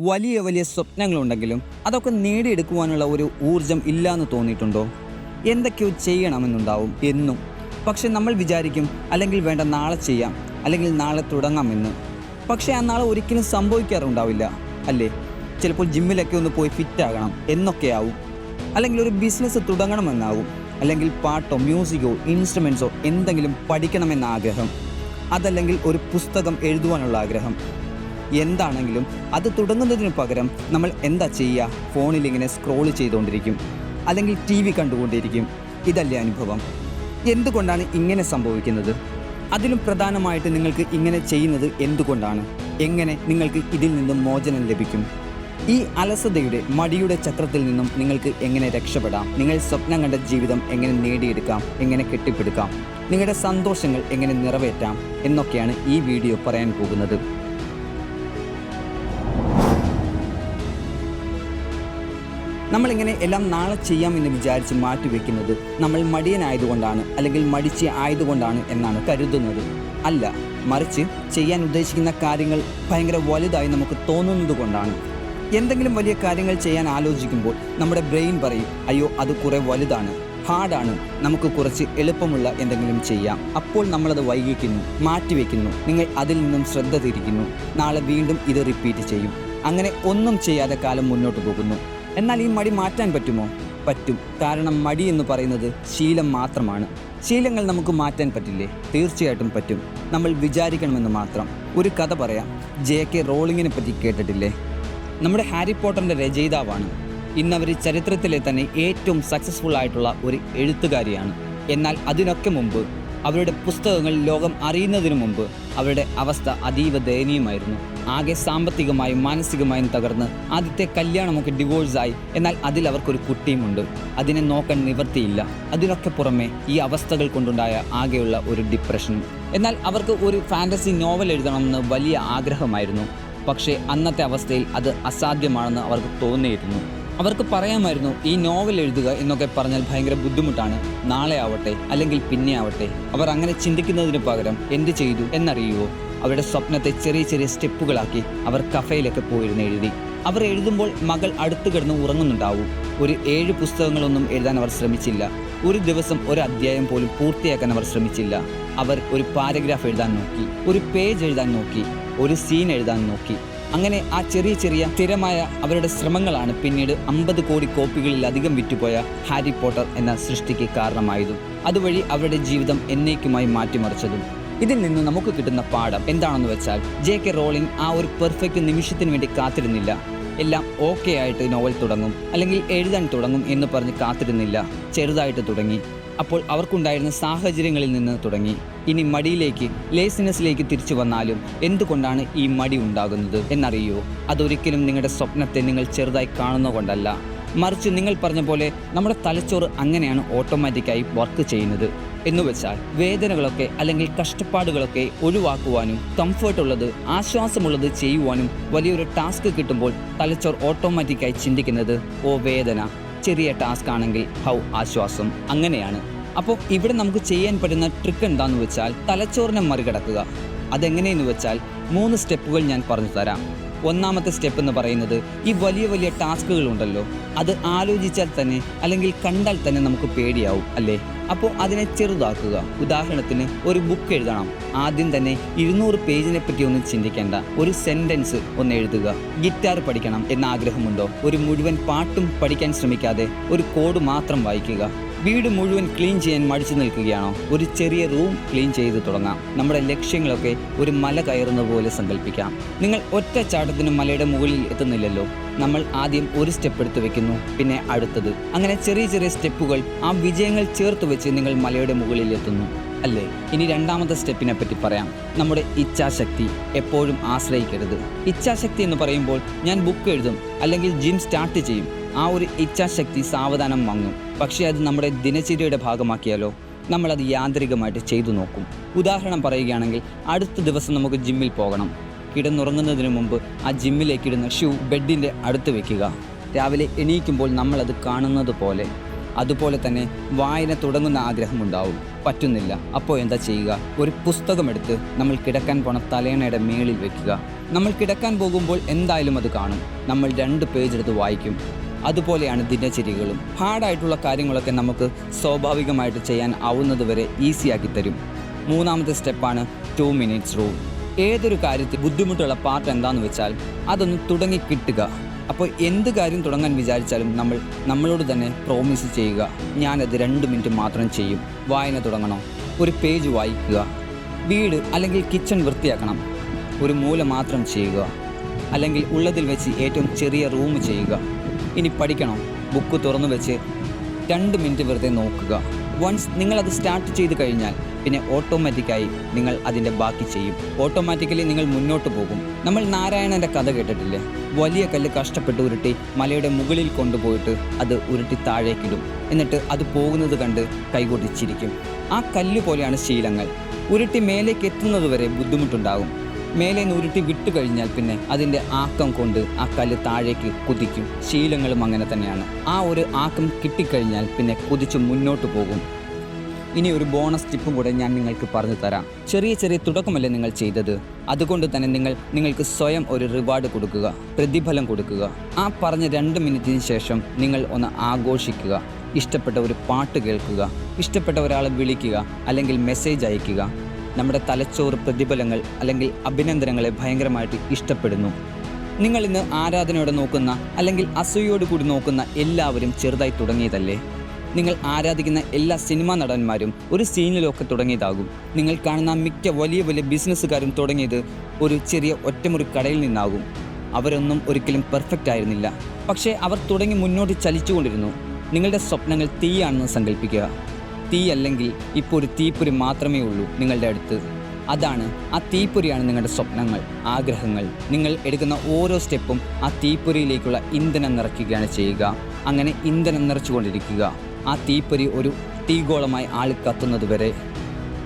വലിയ വലിയ സ്വപ്നങ്ങളുണ്ടെങ്കിലും അതൊക്കെ നേടിയെടുക്കുവാനുള്ള ഒരു ഊർജം ഇല്ലാന്ന് തോന്നിയിട്ടുണ്ടോ? എന്തൊക്കെയോ ചെയ്യണമെന്നുണ്ടാവും എന്നും. പക്ഷെ നമ്മൾ വിചാരിക്കും അല്ലെങ്കിൽ വേണ്ട നാളെ ചെയ്യാം അല്ലെങ്കിൽ നാളെ തുടങ്ങാമെന്ന് പക്ഷേ ആ നാളെ ഒരിക്കലും സംഭവിക്കാറുണ്ടാവില്ല അല്ലേ? ചിലപ്പോൾ ജിമ്മിലൊക്കെ ഒന്ന് പോയി ഫിറ്റ് ആകണം എന്നൊക്കെയാവും. അല്ലെങ്കിൽ ഒരു ബിസിനസ് തുടങ്ങണമെന്നാവും. അല്ലെങ്കിൽ പാട്ടോ മ്യൂസിക്കോ ഇൻസ്ട്രുമെൻസോ എന്തെങ്കിലും പഠിക്കണമെന്ന ആഗ്രഹം. അതല്ലെങ്കിൽ ഒരു പുസ്തകം എഴുതുവാനുള്ള ആഗ്രഹം. എന്താണെങ്കിലും അത് തുടങ്ങുന്നതിന് പകരം നമ്മൾ എന്താ ചെയ്യുക? ഫോണിൽ ഇങ്ങനെ സ്ക്രോൾ ചെയ്തുകൊണ്ടിരിക്കും. അല്ലെങ്കിൽ ടി വി കണ്ടുകൊണ്ടിരിക്കും. ഇതല്ലേ അനുഭവം. എന്തുകൊണ്ടാണ് ഇങ്ങനെ സംഭവിക്കുന്നത്? അതിലും പ്രധാനമായിട്ട് നിങ്ങൾക്ക് ഇങ്ങനെ ചെയ്യുന്നത് എന്തുകൊണ്ടാണ്? എങ്ങനെ നിങ്ങൾക്ക് ഇതിൽ നിന്നും മോചനം ലഭിക്കും? ഈ അലസതയുടെ മടിയുടെ ചക്രത്തിൽ നിന്നും നിങ്ങൾക്ക് എങ്ങനെ രക്ഷപ്പെടാം? നിങ്ങൾ സ്വപ്നം കണ്ട ജീവിതം എങ്ങനെ നേടിയെടുക്കാം? എങ്ങനെ കെട്ടിപ്പടുക്കാം? നിങ്ങളുടെ സന്തോഷങ്ങൾ എങ്ങനെ നിറവേറ്റാം? എന്നൊക്കെയാണ് ഈ വീഡിയോ പറയാൻ പോകുന്നത്. നമ്മളിങ്ങനെ എല്ലാം നാളെ ചെയ്യാമെന്ന് വിചാരിച്ച് മാറ്റിവെക്കുന്നത് നമ്മൾ മടിയനായതുകൊണ്ടാണ് അല്ലെങ്കിൽ മടിച്ച് ആയതുകൊണ്ടാണ് എന്നാണ് കരുതുന്നത്. അല്ല മറിച്ച് ചെയ്യാൻ ഉദ്ദേശിക്കുന്ന കാര്യങ്ങൾ ഭയങ്കര വലുതായി നമുക്ക് തോന്നുന്നത് കൊണ്ടാണ് എന്തെങ്കിലും വലിയ കാര്യങ്ങൾ ചെയ്യാൻ ആലോചിക്കുമ്പോൾ നമ്മുടെ ബ്രെയിൻ പറയും അയ്യോ അത് കുറേ വലുതാണ് ഹാർഡാണ് നമുക്ക് കുറച്ച് എളുപ്പമുള്ള എന്തെങ്കിലും ചെയ്യാം. അപ്പോൾ നമ്മളത് വൈകിക്കുന്നു മാറ്റിവെക്കുന്നു നിങ്ങൾ അതിൽ നിന്നും ശ്രദ്ധ തിരിക്കുന്നു നാളെ വീണ്ടും ഇത് റിപ്പീറ്റ് ചെയ്യും. അങ്ങനെ ഒന്നും ചെയ്യാതെ കാലം മുന്നോട്ട് പോകുന്നു. എന്നാൽ ഈ മടി മാറ്റാൻ പറ്റുമോ? പറ്റും. കാരണം മടി എന്ന് പറയുന്നത് ശീലം മാത്രമാണ്. ശീലങ്ങൾ നമുക്ക് മാറ്റാൻ പറ്റില്ലേ? തീർച്ചയായിട്ടും പറ്റും. നമ്മൾ വിചാരിക്കണമെന്ന് മാത്രം. ഒരു കഥ പറയാം. ജെ കെ റോളിങ്ങിനെ പറ്റി കേട്ടിട്ടില്ലേ? നമ്മുടെ ഹാരി പോട്ടറിന്റെ രചയിതാവാണ്. ഇന്നവർ ചരിത്രത്തിലെ തന്നെ ഏറ്റവും സക്സസ്ഫുൾ ആയിട്ടുള്ള ഒരു എഴുത്തുകാരിയാണ്. എന്നാൽ അതിനൊക്കെ മുമ്പ് അവരുടെ പുസ്തകങ്ങൾ ലോകം അറിയുന്നതിനു മുമ്പ് അവരുടെ അവസ്ഥ അതീവ ദയനീയമായിരുന്നു. ആകെ സാമ്പത്തികമായും മാനസികമായും തകർന്ന് ആദ്യത്തെ കല്യാണമൊക്കെ ഡിവോഴ്സായി. എന്നാൽ അതിൽ അവർക്കൊരു കുട്ടിയുമുണ്ട്. അതിനെ നോക്കാൻ നിവൃത്തിയില്ല. അതിനൊക്കെ പുറമെ ഈ അവസ്ഥകൾ കൊണ്ടുണ്ടായ ആകെയുള്ള ഒരു ഡിപ്രഷൻ എന്നാൽ അവർക്ക് ഒരു ഫാന്റസി നോവൽ എഴുതണമെന്ന് വലിയ ആഗ്രഹമായിരുന്നു. പക്ഷേ അന്നത്തെ അവസ്ഥയിൽ അത് അസാധ്യമാണെന്ന് അവർക്ക് തോന്നിയിരുന്നു. അവർക്ക് പറയാമായിരുന്നു ഈ നോവൽ എഴുതുക എന്നൊക്കെ പറഞ്ഞാൽ ഭയങ്കര ബുദ്ധിമുട്ടാണ്. നാളെ ആവട്ടെ അല്ലെങ്കിൽ പിന്നെ ആവട്ടെ അവർ അങ്ങനെ ചിന്തിക്കുന്നതിന് പകരം എന്ത് ചെയ്തു എന്നറിയുമോ അവരുടെ സ്വപ്നത്തെ ചെറിയ ചെറിയ സ്റ്റെപ്പുകളാക്കി അവർ കഫയിലൊക്കെ പോയിരുന്ന് എഴുതി. അവർ എഴുതുമ്പോൾ മകൾ അടുത്ത് കിടന്ന് ഉറങ്ങുന്നുണ്ടാവും. ഒരു ഏഴ് പുസ്തകങ്ങളൊന്നും എഴുതാൻ അവർ ശ്രമിച്ചില്ല. ഒരു ദിവസം ഒരു അധ്യായം പോലും പൂർത്തിയാക്കാൻ അവർ ശ്രമിച്ചില്ല. അവർ ഒരു പാരഗ്രാഫ് എഴുതാൻ നോക്കി ഒരു പേജ് എഴുതാൻ നോക്കി ഒരു സീൻ എഴുതാൻ നോക്കി. അങ്ങനെ ആ ചെറിയ ചെറിയ സ്ഥിരമായ അവരുടെ ശ്രമങ്ങളാണ് പിന്നീട് അമ്പത് കോടി കോപ്പികളിലധികം വിറ്റുപോയ ഹാരി പോട്ടർ എന്ന സൃഷ്ടിക്ക് കാരണമായതും അതുവഴി അവരുടെ ജീവിതം എന്നേക്കുമായി മാറ്റിമറിച്ചതും. ഇതിൽ നിന്ന് നമുക്ക് കിട്ടുന്ന പാഠം എന്താണെന്ന് വെച്ചാൽ ജെ കെ റോളിംഗ് ആ ഒരു പെർഫെക്റ്റ് നിമിഷത്തിന് വേണ്ടി കാത്തിരുന്നില്ല. എല്ലാം ഓക്കെ ആയിട്ട് നോവൽ തുടങ്ങും അല്ലെങ്കിൽ എഴുതാൻ തുടങ്ങും എന്ന് പറഞ്ഞ് കാത്തിരുന്നില്ല. ചെറുതായിട്ട് തുടങ്ങി. അപ്പോൾ അവർക്കുണ്ടായിരുന്ന സാഹചര്യങ്ങളിൽ നിന്ന് തുടങ്ങി. ഇനി മടിയിലേക്ക് ലേസിനെസ്സിലേക്ക് തിരിച്ചു വന്നാലും എന്തുകൊണ്ടാണ് ഈ മടി ഉണ്ടാകുന്നത് എന്നറിയോ? അതൊരിക്കലും നിങ്ങളുടെ സ്വപ്നത്തെ നിങ്ങൾ ചെറുതായി കാണുന്നതുകൊണ്ടല്ല. മറിച്ച് നിങ്ങൾ പറഞ്ഞ പോലെ നമ്മുടെ തലച്ചോറ് അങ്ങനെയാണ് ഓട്ടോമാറ്റിക്കായി വർക്ക് ചെയ്യുന്നത്. എന്ന് വെച്ചാൽ വേദനകളൊക്കെ അല്ലെങ്കിൽ കഷ്ടപ്പാടുകളൊക്കെ ഒഴിവാക്കുവാനും കംഫേർട്ടുള്ളത് ആശ്വാസമുള്ളത് ചെയ്യുവാനും വലിയൊരു ടാസ്ക് കിട്ടുമ്പോൾ തലച്ചോർ ഓട്ടോമാറ്റിക്കായി ചിന്തിക്കുന്നത് ഓ വേദന ചെറിയ ടാസ്ക് ആണെങ്കിൽ ഹൗ ആശ്വാസം. അങ്ങനെയാണ്. അപ്പോൾ ഇവിടെ നമുക്ക് ചെയ്യാൻ പറ്റുന്ന ട്രിക്ക് എന്താണെന്ന് വെച്ചാൽ തലച്ചോറിനെ മറികടക്കുക. അതെങ്ങനെയെന്ന് വെച്ചാൽ മൂന്ന് സ്റ്റെപ്പുകൾ ഞാൻ പറഞ്ഞു തരാം. ഒന്നാമത്തെ സ്റ്റെപ്പ് എന്ന് പറയുന്നത് ഈ വലിയ വലിയ ടാസ്കുകൾ ഉണ്ടല്ലോ അത് ആലോചിച്ചാൽ തന്നെ അല്ലെങ്കിൽ കണ്ടാൽ തന്നെ നമുക്ക് പേടിയാവും അല്ലേ? അപ്പോൾ അതിനെ ചെറുതാക്കുക. ഉദാഹരണത്തിന് ഒരു ബുക്ക് എഴുതണം. ആദ്യം തന്നെ ഇരുന്നൂറ് പേജിനെ പറ്റി ഒന്നും ചിന്തിക്കേണ്ട. ഒരു സെന്റൻസ് ഒന്ന് എഴുതുക. ഗിറ്റാർ പഠിക്കണം എന്ന ആഗ്രഹമുണ്ടോ? ഒരു മുഴുവൻ പാട്ടും പഠിക്കാൻ ശ്രമിക്കാതെ ഒരു കോഡ് മാത്രം വായിക്കുക. വീട് മുഴുവൻ ക്ലീൻ ചെയ്യാൻ മടിച്ചു നിൽക്കുകയാണോ? ഒരു ചെറിയ റൂം ക്ലീൻ ചെയ്ത് തുടങ്ങാം. നമ്മുടെ ലക്ഷ്യങ്ങളൊക്കെ ഒരു മല കയറുന്ന പോലെ സങ്കല്പിക്കാം. നിങ്ങൾ ഒറ്റ ചാട്ടത്തിന് മലയുടെ മുകളിൽ എത്തുന്നില്ലല്ലോ. നമ്മൾ ആദ്യം ഒരു സ്റ്റെപ്പ് എടുത്തു വെക്കുന്നു പിന്നെ അടുത്തത്. അങ്ങനെ ചെറിയ ചെറിയ സ്റ്റെപ്പുകൾ ആ വിജയങ്ങൾ ചേർത്ത് വെച്ച് നിങ്ങൾ മലയുടെ മുകളിൽ എത്തുന്നു അല്ലേ? ഇനി രണ്ടാമത്തെ സ്റ്റെപ്പിനെ പറ്റി പറയാം. നമ്മുടെ ഇച്ഛാശക്തി എപ്പോഴും ആശ്രയിക്കരുത്. ഇച്ഛാശക്തി എന്ന് പറയുമ്പോൾ ഞാൻ ബുക്ക് എഴുതും അല്ലെങ്കിൽ ജിം സ്റ്റാർട്ട് ചെയ്യും. ആ ഒരു ഇച്ഛാശക്തി സാവധാനം മങ്ങും പക്ഷേ അത് നമ്മുടെ ദിനചര്യയുടെ ഭാഗമാക്കിയാലോ? നമ്മളത് യാന്ത്രികമായിട്ട് ചെയ്തു നോക്കും. ഉദാഹരണം പറയുകയാണെങ്കിൽ അടുത്ത ദിവസം നമുക്ക് ജിമ്മിൽ പോകണം. കിടന്നുറങ്ങുന്നതിന് മുമ്പ് ആ ജിമ്മിലേക്ക് ഇടുന്ന ഷൂ ബെഡിന്റെ അടുത്ത് വെക്കുക. രാവിലെ എണീക്കുമ്പോൾ നമ്മളത് കാണുന്നത് പോലെ. അതുപോലെ തന്നെ വായന തുടങ്ങുന്ന ആഗ്രഹമുണ്ടാവും പറ്റുന്നില്ല. അപ്പോൾ എന്താ ചെയ്യുക? ഒരു പുസ്തകമെടുത്ത് നമ്മൾ കിടക്കാൻ പോണ തലേണയുടെ മേളിൽ വെക്കുക. നമ്മൾ കിടക്കാൻ പോകുമ്പോൾ എന്തായാലും അത് കാണും. നമ്മൾ രണ്ട് പേജ് എടുത്ത് വായിക്കും. അതുപോലെയാണ് ദിനചര്യകളും. ഹാർഡായിട്ടുള്ള കാര്യങ്ങളൊക്കെ നമുക്ക് സ്വാഭാവികമായിട്ട് ചെയ്യാൻ ആവുന്നത് വരെ ഈസിയാക്കി തരും. മൂന്നാമത്തെ സ്റ്റെപ്പാണ് ടു മിനിറ്റ്സ് റൂൾ. ഏതൊരു കാര്യത്തിൽ ബുദ്ധിമുട്ടുള്ള പാർട്ട് എന്താണെന്ന് വെച്ചാൽ അതൊന്ന് തുടങ്ങി കിട്ടുക. അപ്പോൾ എന്ത് കാര്യം തുടങ്ങാൻ വിചാരിച്ചാലും നമ്മൾ നമ്മളോട് തന്നെ പ്രോമിസ് ചെയ്യുക. ഞാനത് രണ്ട് മിനിറ്റ് മാത്രം ചെയ്യും. വായന തുടങ്ങണം. ഒരു പേജ് വായിക്കുക. വീട് അല്ലെങ്കിൽ കിച്ചൺ വൃത്തിയാക്കണം. ഒരു മൂല മാത്രം ചെയ്യുക. അല്ലെങ്കിൽ ഉള്ളതിൽ വെച്ച് ഏറ്റവും ചെറിയ റൂം ചെയ്യുക. ഇനി പഠിക്കണം. ബുക്ക് തുറന്നു വെച്ച് രണ്ട് മിനിറ്റ് വെറുതെ നോക്കുക. വൺസ് നിങ്ങളത് സ്റ്റാർട്ട് ചെയ്ത് കഴിഞ്ഞാൽ പിന്നെ ഓട്ടോമാറ്റിക്കായി നിങ്ങൾ അതിന്റെ ബാക്കി ചെയ്യും. ഓട്ടോമാറ്റിക്കലി നിങ്ങൾ മുന്നോട്ട് പോകും. നമ്മൾ നാരായണന്റെ കഥ കേട്ടിട്ടില്ലേ? വലിയ കല്ല് കഷ്ടപ്പെട്ട് ഉരുട്ടി മലയുടെ മുകളിൽ കൊണ്ടുപോയിട്ട് അത് ഉരുട്ടി താഴേക്കിടും എന്നിട്ട് അത് പോകുന്നത് കണ്ട് കൈകൊട്ടിച്ചിരിക്കും. ആ കല്ല് പോലെയാണ് ശീലങ്ങൾ. ഉരുട്ടി മേലേക്ക് എത്തുന്നത് വരെ ബുദ്ധിമുട്ടുണ്ടാകും. മേലെ നിന്ന് വിട്ടു കഴിഞ്ഞാൽ പിന്നെ അതിന്റെ ആക്കം കൊണ്ട് ആ കല്ല് താഴേക്ക് കുതിക്കും. ശീലങ്ങളും അങ്ങനെ തന്നെയാണ്. ആ ഒരു ആക്കം കിട്ടിക്കഴിഞ്ഞാൽ പിന്നെ കുതിച്ച് മുന്നോട്ട് പോകും. ഇനി ഒരു ബോണസ് ടിപ്പും കൂടെ ഞാൻ നിങ്ങൾക്ക് പറഞ്ഞു തരാം. ചെറിയ ചെറിയ തുടക്കമല്ലേ നിങ്ങൾ ചെയ്തത്? അതുകൊണ്ട് തന്നെ നിങ്ങൾ നിങ്ങൾക്ക് സ്വയം ഒരു റിവാർഡ് കൊടുക്കുക പ്രതിഫലം കൊടുക്കുക. ആ പറഞ്ഞ രണ്ട് മിനിറ്റിന് ശേഷം നിങ്ങൾ ഒന്ന് ആഘോഷിക്കുക. ഇഷ്ടപ്പെട്ട ഒരു പാട്ട് കേൾക്കുക. ഇഷ്ടപ്പെട്ട ഒരാളെ വിളിക്കുക. അല്ലെങ്കിൽ മെസ്സേജ് അയക്കുക. നമ്മുടെ തലച്ചോറ് പ്രതിഫലങ്ങൾ അല്ലെങ്കിൽ അഭിനന്ദനങ്ങളെ ഭയങ്കരമായിട്ട് ഇഷ്ടപ്പെടുന്നു. നിങ്ങൾ ഇന്ന് ആരാധനയോടെ നോക്കുന്ന അല്ലെങ്കിൽ അസൂയോട് കൂടി നോക്കുന്ന എല്ലാവരും ചെറുതായി തുടങ്ങിയതല്ലേ? നിങ്ങൾ ആരാധിക്കുന്ന എല്ലാ സിനിമാ നടന്മാരും ഒരു സീനിലൊക്കെ തുടങ്ങിയതാകും. നിങ്ങൾ കാണുന്ന മിക്ക വലിയ വലിയ ബിസിനസ്സുകാരും തുടങ്ങിയത് ഒരു ചെറിയ ഒറ്റമുറി കടയിൽ നിന്നാകും. അവരൊന്നും ഒരിക്കലും പെർഫെക്റ്റ് ആയിരുന്നില്ല. പക്ഷേ അവർ തുടങ്ങി മുന്നോട്ട് ചലിച്ചുകൊണ്ടിരുന്നു. നിങ്ങളുടെ സ്വപ്നങ്ങൾ തീയാണെന്ന് സങ്കല്പിക്കുക തീ അല്ലെങ്കിൽ ഇപ്പോൾ ഒരു തീപ്പൊരി മാത്രമേ ഉള്ളൂ നിങ്ങളുടെ അടുത്ത്. അതാണ് ആ തീപ്പൊരിയാണ് നിങ്ങളുടെ സ്വപ്നങ്ങൾ ആഗ്രഹങ്ങൾ. നിങ്ങൾ എടുക്കുന്ന ഓരോ സ്റ്റെപ്പും ആ തീപ്പൊരിയിലേക്കുള്ള ഇന്ധനം നിറയ്ക്കുകയാണ് ചെയ്യുക. അങ്ങനെ ഇന്ധനം നിറച്ചുകൊണ്ടിരിക്കുക. ആ തീപ്പൊരി ഒരു തീഗോളമായി ആൾ കത്തുന്നത് വരെ.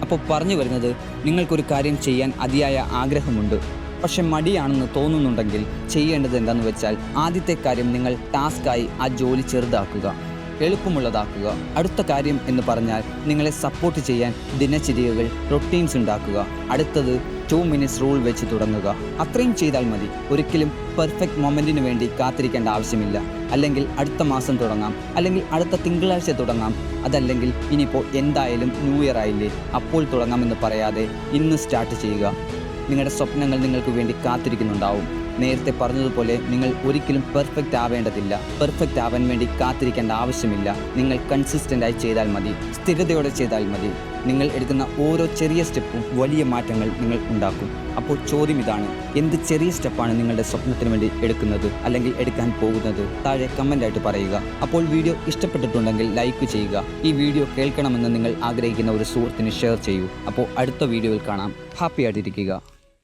അപ്പോൾ പറഞ്ഞു വരുന്നത് നിങ്ങൾക്കൊരു കാര്യം ചെയ്യാൻ അതിയായ ആഗ്രഹമുണ്ട്. പക്ഷെ മടിയാണെന്ന് തോന്നുന്നുണ്ടെങ്കിൽ ചെയ്യേണ്ടത് എന്താണെന്ന് വെച്ചാൽ ആദ്യത്തെ കാര്യം നിങ്ങൾ ടാസ്ക്കായി ആ ജോലി ചെറുതാക്കുക. എളുപ്പമുള്ളതാക്കുക. അടുത്ത കാര്യം എന്ന് പറഞ്ഞാൽ നിങ്ങളെ സപ്പോർട്ട് ചെയ്യാൻ ദിനചര്യകൾ റൊട്ടീൻസ് ഉണ്ടാക്കുക. അടുത്തത് ടു മിനിറ്റ്സ് റൂൾ വെച്ച് തുടങ്ങുക. അത്രയും ചെയ്താൽ മതി. ഒരിക്കലും പെർഫെക്റ്റ് മൊമെന്റിന് വേണ്ടി കാത്തിരിക്കേണ്ട ആവശ്യമില്ല. അല്ലെങ്കിൽ അടുത്ത മാസം തുടങ്ങാം. അല്ലെങ്കിൽ അടുത്ത തിങ്കളാഴ്ച തുടങ്ങാം. അതല്ലെങ്കിൽ ഇനിയിപ്പോൾ എന്തായാലും ന്യൂ ഇയർ ആയില്ലേ? അപ്പോൾ തുടങ്ങാമെന്ന് പറയാതെ ഇന്ന് സ്റ്റാർട്ട് ചെയ്യുക. നിങ്ങളുടെ സ്വപ്നങ്ങൾ നിങ്ങൾക്ക് വേണ്ടി കാത്തിരിക്കുന്നുണ്ടാവും. നേരത്തെ പറഞ്ഞതുപോലെ നിങ്ങൾ ഒരിക്കലും പെർഫെക്റ്റ് ആവേണ്ടതില്ല. പെർഫെക്റ്റ് ആവാൻ വേണ്ടി കാത്തിരിക്കേണ്ട ആവശ്യമില്ല. നിങ്ങൾ കൺസിസ്റ്റന്റ് ആയി ചെയ്താൽ മതി. സ്ഥിരതയോടെ ചെയ്താൽ മതി. നിങ്ങൾ എടുക്കുന്ന ഓരോ ചെറിയ സ്റ്റെപ്പും വലിയ മാറ്റങ്ങൾ നിങ്ങൾ ഉണ്ടാക്കും. അപ്പോൾ ചോദ്യം ഇതാണ്. എന്ത് ചെറിയ സ്റ്റെപ്പാണ് നിങ്ങളുടെ സ്വപ്നത്തിന് വേണ്ടി എടുക്കുന്നത് അല്ലെങ്കിൽ എടുക്കാൻ പോകുന്നത്? താഴെ കമന്റായിട്ട് പറയുക. അപ്പോൾ വീഡിയോ ഇഷ്ടപ്പെട്ടിട്ടുണ്ടെങ്കിൽ ലൈക്ക് ചെയ്യുക. ഈ വീഡിയോ കേൾക്കണമെന്ന് നിങ്ങൾ ആഗ്രഹിക്കുന്ന ഒരു സുഹൃത്തിന് ഷെയർ ചെയ്യൂ. അപ്പോൾ അടുത്ത വീഡിയോയിൽ കാണാം. ഹാപ്പി ആയിട്ടിരിക്കുക.